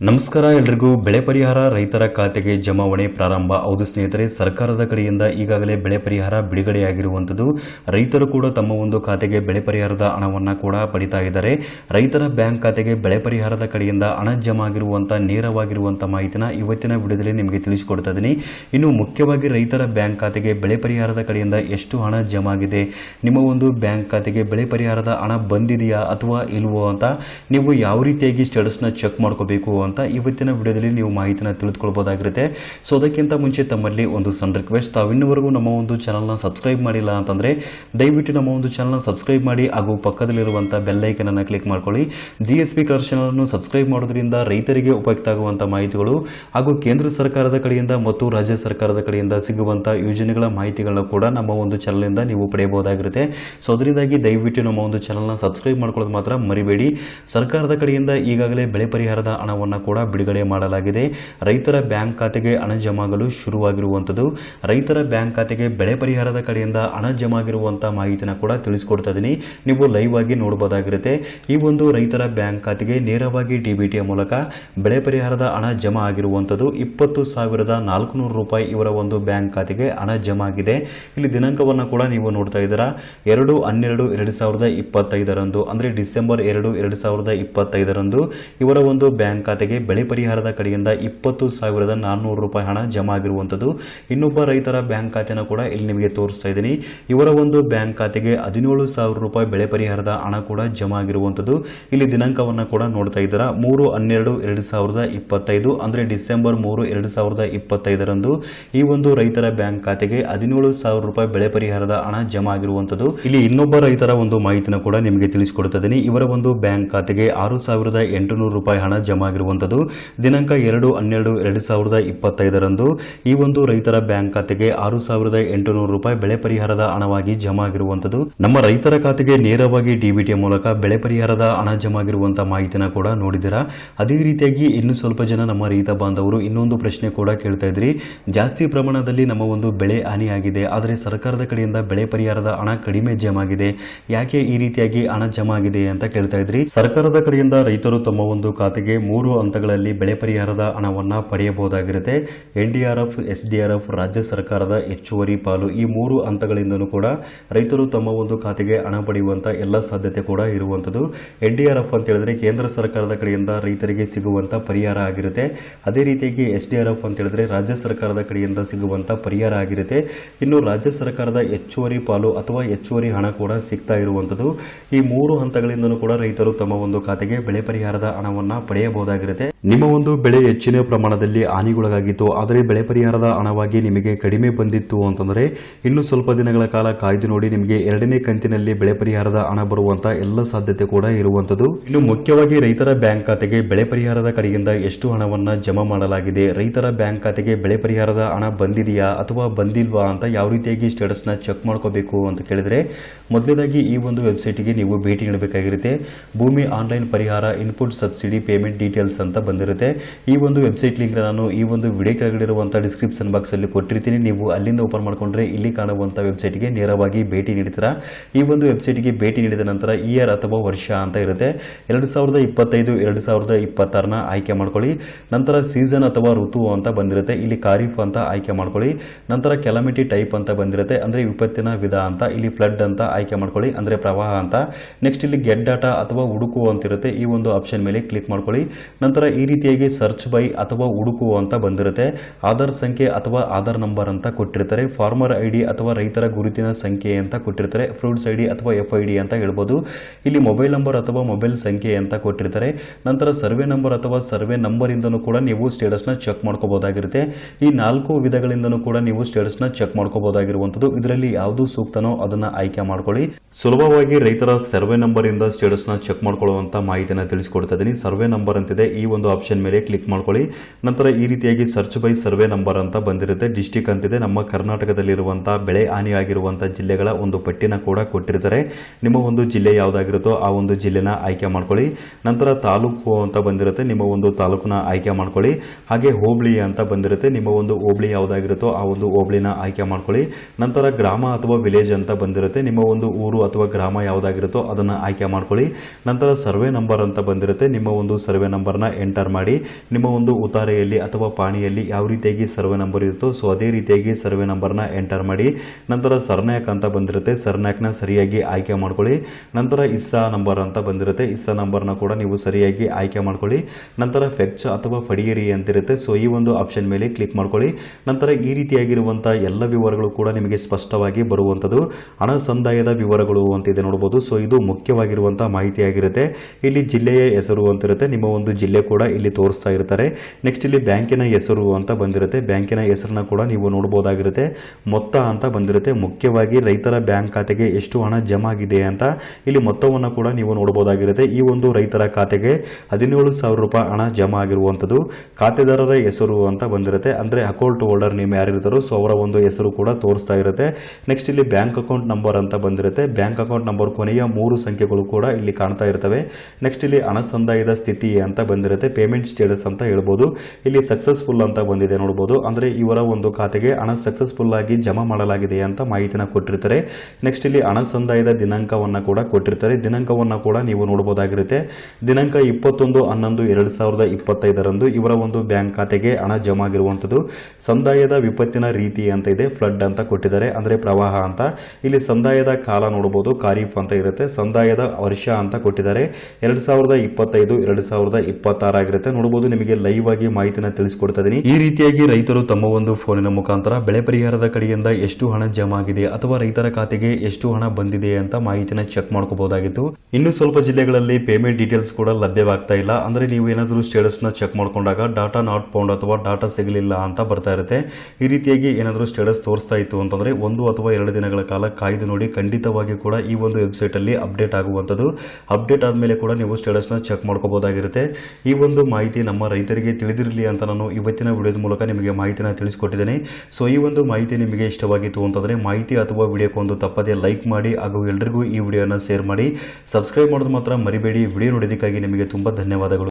ನಮಸ್ಕಾರ, ಎಲ್ರಿಗೂ ಬೆಳೆ ಪರಿಹಾರ, ರೈತರ ಖಾತೆಗೆ ಜಮಾವಣೆ ಪ್ರಾರಂಭ. ಹೌದು ಸ್ನೇಹಿತರೆ, ಸರ್ಕಾರದ ಕಡೆಯಿಂದ ಈಗಾಗಲೇ ಬೆಳೆ ಪರಿಹಾರ ಬಿಡುಗಡೆಯಾಗಿರುವಂಥದ್ದು. ರೈತರು ಕೂಡ ತಮ್ಮ ಒಂದು ಖಾತೆಗೆ ಬೆಳೆ ಪರಿಹಾರದ ಹಣವನ್ನು ಕೂಡ ಪಡಿತಾ ಇದ್ದಾರೆ. ರೈತರ ಬ್ಯಾಂಕ್ ಖಾತೆಗೆ ಬೆಳೆ ಪರಿಹಾರದ ಕಡೆಯಿಂದ ಹಣ ಜಮಾ ಆಗಿರುವಂಥ ನೇರವಾಗಿರುವಂಥ ಮಾಹಿತಿನ ಇವತ್ತಿನ ವಿಡಿಯೋದಲ್ಲಿ ನಿಮಗೆ ತಿಳಿಸಿಕೊಡ್ತಾ ಇದ್ದೀನಿ. ಇನ್ನು ಮುಖ್ಯವಾಗಿ ರೈತರ ಬ್ಯಾಂಕ್ ಖಾತೆಗೆ ಬೆಳೆ ಪರಿಹಾರದ ಕಡೆಯಿಂದ ಎಷ್ಟು ಹಣ ಜಮಾ ಆಗಿದೆ ನಿಮ್ಮ ಒಂದು ಬ್ಯಾಂಕ್ ಖಾತೆಗೆ ಬೆಳೆ ಪರಿಹಾರದ ಹಣ ಬಂದಿದೆಯಾ ಅಥವಾ ಇಲ್ವೋ ಅಂತ ನೀವು ಯಾವ ರೀತಿಯಾಗಿ ಸ್ಟೇಟಸ್ನ ಚೆಕ್ ಮಾಡ್ಕೋಬೇಕು ಅಂತ ಇವತ್ತಿನ ವಿಡಿಯೋದಲ್ಲಿ ನೀವು ಮಾಹಿತಿನ ತಿಳಿದುಕೊಳ್ಬೋದಾಗಿರುತ್ತೆ. ಸೊ ಅದಕ್ಕಿಂತ ಮುಂಚೆ ತಮ್ಮಲ್ಲಿ ಒಂದು ಸಣ್ಣ ರಿಕ್ವೆಸ್ಟ್ ತಾವು ನಮ್ಮ ಒಂದು ಚಾನಲ್ನ ಸಬ್ಸ್ಕ್ರೈಬ್ ಮಾಡಿಲ್ಲ ಅಂತಂದರೆ, ದಯವಿಟ್ಟು ನಮ್ಮ ಒಂದು ಚಾನಲ್ನ ಸಬ್ಸ್ಕ್ರೈಬ್ ಮಾಡಿ, ಹಾಗೂ ಪಕ್ಕದಲ್ಲಿರುವಂಥ ಬೆಲ್ಲೈಕನನ್ನು ಕ್ಲಿಕ್ ಮಾಡ್ಕೊಳ್ಳಿ. ಜಿ ಎಸ್ ಪಿ ಚಾನಲನ್ನು ಸಬ್ಸ್ಕ್ರೈಬ್ ಮಾಡೋದ್ರಿಂದ ರೈತರಿಗೆ ಉಪಯುಕ್ತ ಆಗುವಂಥ ಮಾಹಿತಿಗಳು, ಹಾಗೂ ಕೇಂದ್ರ ಸರ್ಕಾರದ ಕಡೆಯಿಂದ ಮತ್ತು ರಾಜ್ಯ ಸರ್ಕಾರದ ಕಡೆಯಿಂದ ಸಿಗುವಂಥ ಯೋಜನೆಗಳ ಮಾಹಿತಿಗಳನ್ನ ಕೂಡ ನಮ್ಮ ಒಂದು ಚಾನಲಿಂದ ನೀವು ಪಡೆಯಬಹುದಾಗಿರುತ್ತೆ. ಸೊ ಅದರಿಂದಾಗಿ ದಯವಿಟ್ಟು ನಮ್ಮ ಒಂದು ಚಾನಲ್ನ ಸಬ್ಸ್ಕ್ರೈಬ್ ಮಾಡ್ಕೊಳ್ಳೋದು ಮಾತ್ರ ಮರಿಬೇಡಿ. ಸರ್ಕಾರದ ಕಡೆಯಿಂದ ಈಗಾಗಲೇ ಬೆಳೆ ಪರಿಹಾರದ ಹಣವನ್ನು ಕೂಡ ಬಿಡುಗಡೆ ಮಾಡಲಾಗಿದೆ. ರೈತರ ಬ್ಯಾಂಕ್ ಖಾತೆಗೆ ಹಣ ಜಮಾಗಲು ಶುರುವಾಗಿರುವಂಥದ್ದು. ರೈತರ ಬ್ಯಾಂಕ್ ಖಾತೆಗೆ ಬೆಳೆ ಪರಿಹಾರದ ಕಡೆಯಿಂದ ಹಣ ಜಮಾಗಿರುವಂಥ ಮಾಹಿತಿನ ಕೂಡ ತಿಳಿಸ್ಕೊಡ್ತಾ ಇದ್ದೀನಿ ನೀವು ಲೈವ್ ಆಗಿ ನೋಡಬಹುದಾಗಿರುತ್ತೆ ಈ ಒಂದು ರೈತರ ಬ್ಯಾಂಕ್ ಖಾತೆಗೆ ನೇರವಾಗಿ ಡಿ ಬಿ ಟಿಯ ಮೂಲಕ ಬೆಳೆ ಪರಿಹಾರದ ಹಣ ಜಮಾ ಆಗಿರುವಂಥದ್ದು. ಇಪ್ಪತ್ತು ಸಾವಿರದ ನಾಲ್ಕುನೂರು ರೂಪಾಯಿ ಇವರ ಒಂದು ಬ್ಯಾಂಕ್ ಖಾತೆಗೆ ಹಣ ಜಮಾ ಆಗಿದೆ ಇಲ್ಲಿ ದಿನಾಂಕವನ್ನು ಕೂಡ ನೀವು ನೋಡ್ತಾ ಇದ್ದೀರಾ. ಎರಡು, ಹನ್ನೆರಡು, ಎರಡು ಸಾವಿರದ ಇಪ್ಪತ್ತೈದರಂದು, ಅಂದರೆ ಡಿಸೆಂಬರ್ ಎರಡು ಎರಡು ಸಾವಿರದ ಇಪ್ಪತ್ತೈದರಂದು ಇವರ ಒಂದು ಬ್ಯಾಂಕ್ ಖಾತೆಗೆ ಬೆಳೆ ಪರಿಹಾರದ ಕಡೆಯಿಂದ ಇಪ್ಪತ್ತು ಸಾವಿರದ ನಾನ್ನೂರು ರೂಪಾಯಿ ಹಣ ಜಮಾ ಆಗಿರುವಂಥದ್ದು. ಇನ್ನೊಬ್ಬ ರೈತರ ಬ್ಯಾಂಕ್ ಖಾತೆನ ಕೂಡ ಇಲ್ಲಿ ನಿಮಗೆ ತೋರಿಸ್ತಾ ಇದ್ದೀನಿ. ಇವರ ಒಂದು ಬ್ಯಾಂಕ್ ಖಾತೆಗೆ ಹದಿನೇಳು ಸಾವಿರ ರೂಪಾಯಿ ಬೆಳೆ ಪರಿಹಾರದ ಹಣ ಕೂಡ ಜಮಾ ಆಗಿರುವಂಥದ್ದು. ಇಲ್ಲಿ ದಿನಾಂಕವನ್ನು ಕೂಡ ನೋಡ್ತಾ ಇದ್ದೀರಾ. ಮೂರು ಹನ್ನೆರಡು ಎರಡು ಸಾವಿರದ ಇಪ್ಪತ್ತೈದು ಅಂದರೆ ಡಿಸೆಂಬರ್ ಮೂರು ಎರಡು ಸಾವಿರದ ಇಪ್ಪತ್ತೈದರಂದು ಈ ಒಂದು ರೈತರ ಬ್ಯಾಂಕ್ ಖಾತೆಗೆ ಹದಿನೇಳು ಸಾವಿರ ರೂಪಾಯಿ ಬೆಳೆ ಪರಿಹಾರದ ಹಣ ಜಮಾ ಆಗಿರುವಂಥದ್ದು. ಇಲ್ಲಿ ಇನ್ನೊಬ್ಬ ರೈತರ ಒಂದು ಮಾಹಿತಿನ ಕೂಡ ನಿಮಗೆ ತಿಳಿಸಿಕೊಡ್ತಾ ಇದ್ದೀನಿ. ಇವರ ಒಂದು ಬ್ಯಾಂಕ್ ಖಾತೆಗೆ ಆರು ಸಾವಿರದ ಎಂಟುನೂರು ರೂಪಾಯಿ ಹಣ ಜಮಾ ಆಗಿರುವಂಥದ್ದು ದಿನಾಂಕ ಎರಡು, ಹನ್ನೆರಡು, ಎರಡು ಸಾವಿರದ ಇಪ್ಪತ್ತೈದರಂದು ಈ ಒಂದು ರೈತರ ಬ್ಯಾಂಕ್ ಖಾತೆಗೆ ಆರು ಸಾವಿರದ ಎಂಟುನೂರು ರೂಪಾಯಿ ಬೆಳೆ ಪರಿಹಾರದ ಹಣವಾಗಿ ಜಮಾ ಆಗಿರುವಂಥದ್ದು ನಮ್ಮ ರೈತರ ಖಾತೆಗೆ ನೇರವಾಗಿ ಡಿಬಿಟಿ ಮೂಲಕ ಬೆಳೆ ಪರಿಹಾರದ ಹಣ ಜಮಾ ಆಗಿರುವಂತಹ ಮಾಹಿತಿನ ಕೂಡ ನೋಡಿದಿರಾ ಅದೇ ರೀತಿಯಾಗಿ ಇನ್ನು ಸ್ವಲ್ಪ ಜನ ನಮ್ಮ ರೈತ ಬಾಂಧವರು ಇನ್ನೊಂದು ಪ್ರಶ್ನೆ ಕೂಡ ಕೇಳ್ತಾ ಇದ್ರಿ. ಜಾಸ್ತಿ ಪ್ರಮಾಣದಲ್ಲಿ ನಮ್ಮ ಒಂದು ಬೆಳೆ ಹಾನಿಯಾಗಿದೆ, ಆದರೆ ಸರ್ಕಾರದ ಕಡೆಯಿಂದ ಬೆಳೆ ಪರಿಹಾರದ ಹಣ ಕಡಿಮೆ ಜಮಾ ಆಗಿದೆ ಯಾಕೆ ಈ ರೀತಿಯಾಗಿ ಹಣ ಜಮಾ ಆಗಿದೆ ಅಂತ ಕೇಳ್ತಾ ಇದ್ರಿ. ಸರ್ಕಾರದ ಕಡೆಯಿಂದ ರೈತರು ತಮ್ಮ ಒಂದು ಖಾತೆಗೆ ಮೂರು ಹಂತಗಳಲ್ಲಿ ಬೆಳೆ ಪರಿಹಾರದ ಹಣವನ್ನು ಪಡೆಯಬಹುದಾಗಿರುತ್ತೆ. N D R F, S D R F, ರಾಜ್ಯ ಸರ್ಕಾರದ ಹೆಚ್ಚುವರಿ ಪಾಲು ಈ ಮೂರು ಹಂತಗಳಿಂದಲೂ ಕೂಡ ರೈತರು ತಮ್ಮ ಒಂದು ಖಾತೆಗೆ ಹಣ ಪಡೆಯುವಂಥ ಎಲ್ಲ ಸಾಧ್ಯತೆ ಕೂಡ ಇರುವಂಥದ್ದು. ಎನ್ ಡಿ ಆರ್ ಎಫ್ ಅಂತ ಹೇಳಿದ್ರೆ ಕೇಂದ್ರ ಸರ್ಕಾರದ ಕಡೆಯಿಂದ ರೈತರಿಗೆ ಸಿಗುವಂಥ ಪರಿಹಾರ ಆಗಿರುತ್ತೆ. ಅದೇ ರೀತಿಯಾಗಿ ಎಸ್ ಡಿ ಆರ್ ಎಫ್ ಅಂತ ಹೇಳಿದ್ರೆ ರಾಜ್ಯ ಸರ್ಕಾರದ ಕಡೆಯಿಂದ ಸಿಗುವಂಥ ಪರಿಹಾರ ಆಗಿರುತ್ತೆ. ಇನ್ನು ರಾಜ್ಯ ಸರ್ಕಾರದ ಹೆಚ್ಚುವರಿ ಪಾಲು ಅಥವಾ ಹೆಚ್ಚುವರಿ ಹಣ ಕೂಡ ಸಿಗ್ತಾ ಇರುವಂಥದ್ದು. ಈ ಮೂರು ಹಂತಗಳಿಂದಲೂ ಕೂಡ ರೈತರು ತಮ್ಮ ಒಂದು ಖಾತೆಗೆ ಬೆಳೆ ಪರಿಹಾರದ ಹಣವನ್ನು ಪಡೆಯಬಹುದಾಗಿರುತ್ತೆ. ನಿಮ್ಮ ಒಂದು ಬೆಳೆ ಹೆಚ್ಚಿನ ಪ್ರಮಾಣದಲ್ಲಿ ಹಾನಿಗೊಳಗಾಗಿತ್ತು. ಆದರೆ ಬೆಳೆ ಪರಿಹಾರದ ಹಣವಾಗಿ ನಿಮಗೆ ಕಡಿಮೆ ಬಂದಿತ್ತು ಅಂತಂದ್ರೆ, ಇನ್ನು ಸ್ವಲ್ಪ ದಿನಗಳ ಕಾಲ ಕಾಯ್ದು ನೋಡಿ ನಿಮಗೆ ಎರಡನೇ ಕಂತಿನಲ್ಲಿ ಬೆಳೆ ಪರಿಹಾರದ ಹಣ ಬರುವಂತ ಎಲ್ಲ ಸಾಧ್ಯತೆ ಕೂಡ ಇರುವಂತದ್ದು. ಇನ್ನು ಮುಖ್ಯವಾಗಿ ರೈತರ ಬ್ಯಾಂಕ್ ಖಾತೆಗೆ ಬೆಳೆ ಪರಿಹಾರದ ಕಡೆಯಿಂದ ಎಷ್ಟು ಹಣವನ್ನ ಜಮಾ ಮಾಡಲಾಗಿದೆ? ರೈತರ ಬ್ಯಾಂಕ್ ಖಾತೆಗೆ ಬೆಳೆ ಪರಿಹಾರದ ಹಣ ಬಂದಿದೆಯಾ ಅಥವಾ ಬಂದಿಲ್ವಾ ಅಂತ ಯಾವ ರೀತಿಯಾಗಿ ಸ್ಟೇಟಸ್ನ ಚೆಕ್ ಮಾಡ್ಕೋಬೇಕು ಅಂತ ಕೇಳಿದ್ರೆ, ಮೊದಲನೇದಾಗಿ ಈ ಒಂದು ವೆಬ್ಸೈಟ್ಗೆ ನೀವು ಭೇಟಿ ನೀಡಬೇಕಾಗಿರುತ್ತೆ. ಭೂಮಿ ಆನ್ಲೈನ್ ಪರಿಹಾರ ಇನ್ಪುಟ್ ಸಬ್ಸಿಡಿ ಪೇಮೆಂಟ್ ಡೀಟೇಲ್ಸ್ ಅಂತ ಬಂದಿರುತ್ತೆ. ಈ ಒಂದು ವೆಬ್ಸೈಟ್ ಲಿಂಕ್ ನಾನು ಈ ಒಂದು ವಿಡಿಯೋ ಕೆಳಗಡೆ ಡಿಸ್ಕ್ರಿಪ್ಷನ್ ಬಾಕ್ಸ್ ಅಲ್ಲಿ ಕೊಟ್ಟಿರ್ತೀನಿ. ನೀವು ಅಲ್ಲಿಂದ ಓಪನ್ ಮಾಡ್ಕೊಂಡ್ರೆ ಇಲ್ಲಿ ಕಾಣುವಂಥ ವೆಬ್ಸೈಟ್ಗೆ ನೇರವಾಗಿ ಭೇಟಿ ನೀಡ್ತೀರಾ ಈ ಒಂದು ವೆಬ್ಸೈಟ್ಗೆ ಭೇಟಿ ನೀಡಿದ ನಂತರ ಇಯರ್ ಅಥವಾ ವರ್ಷ ಅಂತ ಇರುತ್ತೆ. ಎರಡು ಸಾವಿರದ ಇಪ್ಪತ್ತೈದು, ಎರಡು ಸಾವಿರದ ಇಪ್ಪತ್ತಾರನ ಆಯ್ಕೆ ಮಾಡ್ಕೊಳ್ಳಿ. ನಂತರ ಸೀಸನ್ ಅಥವಾ ಋತು ಅಂತ ಬಂದಿರುತ್ತೆ. ಇಲ್ಲಿ ಖಾರೀಫ್ ಅಂತ ಆಯ್ಕೆ ಮಾಡ್ಕೊಳ್ಳಿ. ನಂತರ ಕೆಲಮಿಟಿ ಟೈಪ್ ಅಂತ ಬಂದಿರುತ್ತೆ. ಅಂದ್ರೆ ವಿಪತ್ತಿನ ವಿಧ ಅಂತ, ಇಲ್ಲಿ ಫ್ಲಡ್ ಅಂತ ಆಯ್ಕೆ ಮಾಡ್ಕೊಳ್ಳಿ. ಅಂದ್ರೆ ಪ್ರವಾಹ ಅಂತ. ನೆಕ್ಸ್ಟ್ ಇಲ್ಲಿ ಗೆಟ್ ಡಾಟಾ ಅಥವಾ ಹುಡುಕು ಅಂತಿರುತ್ತೆ ಈ ಒಂದು ಆಪ್ಷನ್ ಮೇಲೆ ಕ್ಲಿಕ್ ಮಾಡ್ಕೊಳ್ಳಿ. ನಂತರ ಈ ರೀತಿಯಾಗಿ ಸರ್ಚ್ ಬೈ ಅಥವಾ ಹುಡುಕು ಅಂತ ಬಂದಿರುತ್ತೆ. ಆಧಾರ್ ಸಂಖ್ಯೆ ಅಥವಾ ಆಧಾರ್ ನಂಬರ್ ಅಂತ ಕೊಟ್ಟಿರ್ತಾರೆ. ಫಾರ್ಮರ್ ಐ ಡಿ ಅಥವಾ ರೈತರ ಗುರುತಿನ ಸಂಖ್ಯೆ ಅಂತ ಕೊಟ್ಟಿರ್ತಾರೆ. ಫ್ರೂಟ್ಸ್ ಐ ಡಿ ಅಥವಾ ಎಫ್ ಐ ಅಂತ ಹೇಳ್ಬೋದು. ಇಲ್ಲಿ ಮೊಬೈಲ್ ನಂಬರ್ ಅಥವಾ ಮೊಬೈಲ್ ಸಂಖ್ಯೆ ಅಂತ ಕೊಟ್ಟಿರ್ತಾರೆ. ನಂತರ ಸರ್ವೆ ನಂಬರ್ ಅಥವಾ ಸರ್ವೆ ನಂಬರ್ ಇಂದನೂ ಕೂಡ ನೀವು ಸ್ಟೇಟಸ್ನ ಚೆಕ್ ಮಾಡ್ಕೋಬಹುದಾಗಿರುತ್ತೆ ಈ ನಾಲ್ಕು ವಿಧಗಳಿಂದನೂ ಕೂಡ ನೀವು ಸ್ಟೇಟಸ್ನ ಚೆಕ್ ಮಾಡ್ಕೋಬಹುದಾಗಿರುವಂಥದ್ದು ಇದರಲ್ಲಿ ಯಾವುದು ಸೂಕ್ತನೋ ಅದನ್ನ ಆಯ್ಕೆ ಮಾಡ್ಕೊಳ್ಳಿ. ಸುಲಭವಾಗಿ ರೈತರ ಸರ್ವೆ ನಂಬರ್ ಇಂದ ಸ್ಟೇಟಸ್ನ ಚೆಕ್ ಮಾಡ್ಕೊಳ್ಳುವಂತ ಮಾಹಿತಿಯನ್ನು ತಿಳಿಸ್ಕೊಡ್ತಾ ಇದ್ದೀನಿ. ಸರ್ವೆ ನಂಬರ್ ಅಂತಿದೆ. ಈ ಒಂದು ಆಪ್ಷನ್ ಮೇಲೆ ಕ್ಲಿಕ್ ಮಾಡ್ಕೊಳ್ಳಿ. ನಂತರ ಈ ರೀತಿಯಾಗಿ ಸರ್ಚ್ ಬೈ ಸರ್ವೆ ನಂಬರ್ ಅಂತ ಬಂದಿರುತ್ತೆ. ಡಿಸ್ಟಿಕ್ ಅಂತಿದೆ. ನಮ್ಮ ಕರ್ನಾಟಕದಲ್ಲಿರುವಂತಹ ಬೆಳೆ ಹಾನಿಯಾಗಿರುವಂತಹ ಜಿಲ್ಲೆಗಳ ಒಂದು ಪಟ್ಟಿನ ಕೂಡ ಕೊಟ್ಟಿರ್ತಾರೆ. ನಿಮ್ಮ ಒಂದು ಜಿಲ್ಲೆ ಯಾವುದಾಗಿರುತ್ತೋ ಆ ಒಂದು ಜಿಲ್ಲೆನ ಆಯ್ಕೆ ಮಾಡ್ಕೊಳ್ಳಿ. ನಂತರ ತಾಲೂಕು ಅಂತ ಬಂದಿರುತ್ತೆ. ನಿಮ್ಮ ಒಂದು ತಾಲೂಕನ್ನ ಆಯ್ಕೆ ಮಾಡ್ಕೊಳ್ಳಿ. ಹಾಗೆ ಹೋಬಳಿ ಅಂತ ಬಂದಿರುತ್ತೆ. ನಿಮ್ಮ ಒಂದು ಹೋಬಳಿ ಯಾವುದಾಗಿರುತ್ತೋ ಆ ಒಂದು ಹೋಬಳಿನ ಆಯ್ಕೆ ಮಾಡ್ಕೊಳ್ಳಿ. ನಂತರ ಗ್ರಾಮ ಅಥವಾ ವಿಲೇಜ್ ಅಂತ ಬಂದಿರುತ್ತೆ. ನಿಮ್ಮ ಒಂದು ಊರು ಅಥವಾ ಗ್ರಾಮ ಯಾವುದಾಗಿರುತ್ತೋ ಅದನ್ನ ಆಯ್ಕೆ ಮಾಡ್ಕೊಳ್ಳಿ. ನಂತರ ಸರ್ವೆ ನಂಬರ್ ಅಂತ ಬಂದಿರುತ್ತೆ. ನಿಮ್ಮ ಒಂದು ಸರ್ವೆ ನಂಬರ್ನ ನಂಬರ್ನ ಎಂಟರ್ ಮಾಡಿ ನಿಮ್ಮ ಒಂದು ಉತಾರೆಯಲ್ಲಿ ಅಥವಾ ಪಾಣಿಯಲ್ಲಿ ಯಾವ ರೀತಿಯಾಗಿ ಸರ್ವೆ ನಂಬರ್ ಇರುತ್ತೋ ಸೊ ಅದೇ ರೀತಿಯಾಗಿ ಸರ್ವೆ ನಂಬರ್ನ ಎಂಟರ್ ಮಾಡಿ, ನಂತರ ಸರ್ನ್ಯಾಕ್ ಅಂತ ಬಂದಿರುತ್ತೆ ಸರ್ನ್ಯಾಕ್ನ ಸರಿಯಾಗಿ ಆಯ್ಕೆ ಮಾಡ್ಕೊಳ್ಳಿ, ನಂತರ ಇಸ್ಸಾ ನಂಬರ್ ಅಂತ ಬಂದಿರುತ್ತೆ, ಇಸ್ಸಾ ನಂಬರ್ನ ಕೂಡ ನೀವು ಸರಿಯಾಗಿ ಆಯ್ಕೆ ಮಾಡ್ಕೊಳ್ಳಿ, ನಂತರ ಫೆಚ್ ಅಥವಾ ಫಡಿಯರಿ ಅಂತಿರುತ್ತೆ ಸೊ ಈ ಒಂದು ಆಪ್ಷನ್ ಮೇಲೆ ಕ್ಲಿಕ್ ಮಾಡ್ಕೊಳ್ಳಿ, ನಂತರ ಈ ರೀತಿಯಾಗಿರುವಂಥ ಎಲ್ಲ ವಿವರಗಳು ಕೂಡ ನಿಮಗೆ ಸ್ಪಷ್ಟವಾಗಿ ಬರುವಂಥದ್ದು ಹಣ ಸಂದಾಯದ ವಿವರಗಳು ಅಂತಿದೆ ನೋಡಬಹುದು ಸೊ ಇದು ಮುಖ್ಯವಾಗಿರುವಂತಹ ಮಾಹಿತಿ ಆಗಿರುತ್ತೆ, ಇಲ್ಲಿ ಜಿಲ್ಲೆಯ ಹೆಸರು ಅಂತಿರುತ್ತೆ, ನಿಮ್ಮ ಒಂದು ಜಿಲ್ಲೆ ಕೂಡ ಇಲ್ಲಿ ತೋರಿಸ್ತಾ ಇರ್ತಾರೆ. ನೆಕ್ಸ್ಟ್ ಇಲ್ಲಿ ಬ್ಯಾಂಕಿನ ಹೆಸರು ಅಂತ ಬಂದಿರುತ್ತೆ. ಬ್ಯಾಂಕಿನ ಹೆಸರನ್ನ ಕೂಡ ನೀವು ನೋಡಬಹುದಾಗಿರುತ್ತೆ ಮೊತ್ತ ಅಂತ ಬಂದಿರುತ್ತೆ. ಮುಖ್ಯವಾಗಿ ರೈತರ ಬ್ಯಾಂಕ್ ಖಾತೆಗೆ ಎಷ್ಟು ಹಣ ಜಮಾ ಆಗಿದೆ ಅಂತ ಇಲ್ಲಿ ಮೊತ್ತವನ್ನು ಕೂಡ ನೀವು ನೋಡಬಹುದಾಗಿರುತ್ತೆ ಈ ಒಂದು ರೈತರ ಖಾತೆಗೆ ಹದಿನೇಳು ಸಾವಿರ ರೂಪಾಯಿ ಹಣ ಜಮಾ ಆಗಿರುವಂತದ್ದು ಖಾತೆದಾರರ ಹೆಸರು ಅಂತ ಬಂದಿರುತ್ತೆ. ಅಂದ್ರೆ ಅಕೌಂಟ್ ಹೋಲ್ಡರ್ ನೀವು ಯಾರಿರ್ತಾರೋ, ಸೊ ಅವರ ಒಂದು ಹೆಸರು ಕೂಡ ತೋರಿಸ್ತಾ ಇರುತ್ತೆ. ನೆಕ್ಸ್ಟ್ ಇಲ್ಲಿ ಬ್ಯಾಂಕ್ ಅಕೌಂಟ್ ನಂಬರ್ ಅಂತ ಬಂದಿರುತ್ತೆ. ಬ್ಯಾಂಕ್ ಅಕೌಂಟ್ ನಂಬರ್ ಕೊನೆಯ ಮೂರು ಸಂಖ್ಯೆಗಳು ಕೂಡ ಇಲ್ಲಿ ಕಾಣ್ತಾ ಇರ್ತವೆ. ನೆಕ್ಸ್ಟ್ ಇಲ್ಲಿ ಹಣ ಸಂದಾಯದ ಸ್ಥಿತಿ ಅಂತ ಬಂದಿರುತ್ತೆ. ಪೇಮೆಂಟ್ ಸ್ಟೇಟಸ್ ಅಂತ ಹೇಳ್ಬೋದು. ಇಲ್ಲಿ ಸಕ್ಸಸ್ಫುಲ್ ಅಂತ ಬಂದಿದೆ ನೋಡಬಹುದು ಅಂದ್ರೆ ಇವರ ಒಂದು ಖಾತೆಗೆ ಹಣ ಸಕ್ಸಸ್ಫುಲ್ ಆಗಿ ಜಮಾ ಮಾಡಲಾಗಿದೆ ಅಂತ ಮಾಹಿತಿನ ಕೊಟ್ಟಿರ್ತಾರೆ. ನೆಕ್ಸ್ಟ್ ಇಲ್ಲಿ ಹಣ ಸಂದಾಯದ ದಿನಾಂಕವನ್ನ ಕೂಡ ಕೊಟ್ಟಿರ್ತಾರೆ. ದಿನಾಂಕವನ್ನ ಕೂಡ ನೀವು ನೋಡಬಹುದಾಗಿರುತ್ತೆ ದಿನಾಂಕ ಇಪ್ಪತ್ತೊಂದು, ಹನ್ನೊಂದು, ಎರಡು ಸಾವಿರದ ಇಪ್ಪತ್ತೈದರಂದು ಇವರ ಒಂದು ಬ್ಯಾಂಕ್ ಖಾತೆಗೆ ಹಣ ಜಮಾ ಆಗಿರುವಂಥದ್ದು ಸಂದಾಯದ ವಿಪತ್ತಿನ ರೀತಿ ಅಂತ ಇದೆ ಫ್ಲಡ್ ಅಂತ ಕೊಟ್ಟಿದ್ದಾರೆ. ಅಂದ್ರೆ ಪ್ರವಾಹ ಅಂತ. ಇಲ್ಲಿ ಸಂದಾಯದ ಕಾಲ ನೋಡಬಹುದು ಖಾರೀಫ್ ಅಂತ ಇರುತ್ತೆ. ಸಂದಾಯದ ವರ್ಷ ಅಂತ ಕೊಟ್ಟಿದ್ದಾರೆ. ಎರಡ್ ಸಾವಿರದ ಇಪ್ಪತ್ತೈದು, ಎರಡ್ ಸಾವಿರದ ಇಪ್ಪತ್ತಾರು ಆಗಿರುತ್ತೆ. ನೋಡಬಹುದು ನಿಮಗೆ ಲೈವ್ ಆಗಿ ಮಾಹಿತಿನ ತಿಳಿಸ್ಕೊಡ್ತಾ ಇದೀನಿ. ಈ ರೀತಿಯಾಗಿ ರೈತರು ತಮ್ಮ ಒಂದು ಫೋನಿನ ಮುಖಾಂತರ ಬೆಳೆ ಪರಿಹಾರದ ಕಡೆಯಿಂದ ಎಷ್ಟು ಹಣ ಜಮಾ ಆಗಿದೆ ಅಥವಾ ರೈತರ ಖಾತೆಗೆ ಎಷ್ಟು ಹಣ ಬಂದಿದೆ ಅಂತ ಮಾಹಿತಿನ ಚೆಕ್ ಮಾಡ್ಕೋಬಹುದಾಗಿತ್ತು ಇನ್ನು ಸ್ವಲ್ಪ ಜಿಲ್ಲೆಗಳಲ್ಲಿ ಪೇಮೆಂಟ್ ಡೀಟೇಲ್ಸ್ ಕೂಡ ಲಭ್ಯವಾಗ್ತಾ ಇಲ್ಲ. ಅಂದ್ರೆ ನೀವು ಏನಾದರೂ ಸ್ಟೇಟಸ್ ಚೆಕ್ ಮಾಡ್ಕೊಂಡಾಗ ಡಾಟಾ ನಾಟ್ ಪೌಂಡ್ ಅಥವಾ ಡಾಟಾ ಸಿಗಲಿಲ್ಲ ಅಂತ ಬರ್ತಾ ಇರುತ್ತೆ. ಈ ರೀತಿಯಾಗಿ ಏನಾದರೂ ಸ್ಟೇಟಸ್ ತೋರಿಸ್ತಾ ಇತ್ತು ಅಂತಂದ್ರೆ ಒಂದು ಅಥವಾ ಎರಡು ದಿನಗಳ ಕಾಲ ಕಾಯ್ದು ನೋಡಿ ಖಂಡಿತವಾಗಿ ಕೂಡ ಈ ಒಂದು ವೆಬ್ಸೈಟ್ ಅಲ್ಲಿ ಅಪ್ಡೇಟ್ ಆಗುವಂಥದ್ದು. ಅಪ್ಡೇಟ್ ಆದಮೇಲೆ ಕೂಡ ನೀವು ಸ್ಟೇಟಸ್ನ ಚೆಕ್ ಮಾಡ್ಕೋಬಹುದಾಗಿರುತ್ತೆ ಈ ಒಂದು ಮಾಹಿತಿ ನಮ್ಮ ರೈತರಿಗೆ ತಿಳಿದಿರಲಿ ಅಂತ ನಾನು ಇವತ್ತಿನ ವಿಡಿಯೋದ ಮೂಲಕ ನಿಮಗೆ ಮಾಹಿತಿನ ತಿಳಿಸಿಕೊಟ್ಟಿದ್ದೇನೆ. ಸೊ ಈ ಒಂದು ಮಾಹಿತಿ ನಿಮಗೆ ಇಷ್ಟವಾಗಿತ್ತು ಅಂತಂದರೆ ಮಾಹಿತಿ ಅಥವಾ ವಿಡಿಯೋಕ್ಕೊಂದು ತಪ್ಪದೆ ಲೈಕ್ ಮಾಡಿ ಹಾಗೂ ಎಲ್ರಿಗೂ ಈ ವಿಡಿಯೋನ ಶೇರ್ ಮಾಡಿ. ಸಬ್ಸ್ಕ್ರೈಬ್ ಮಾಡೋದು ಮಾತ್ರ ಮರಿಬೇಡಿ. ವಿಡಿಯೋ ನೋಡೋದಕ್ಕಾಗಿ ನಿಮಗೆ ತುಂಬ ಧನ್ಯವಾದಗಳು.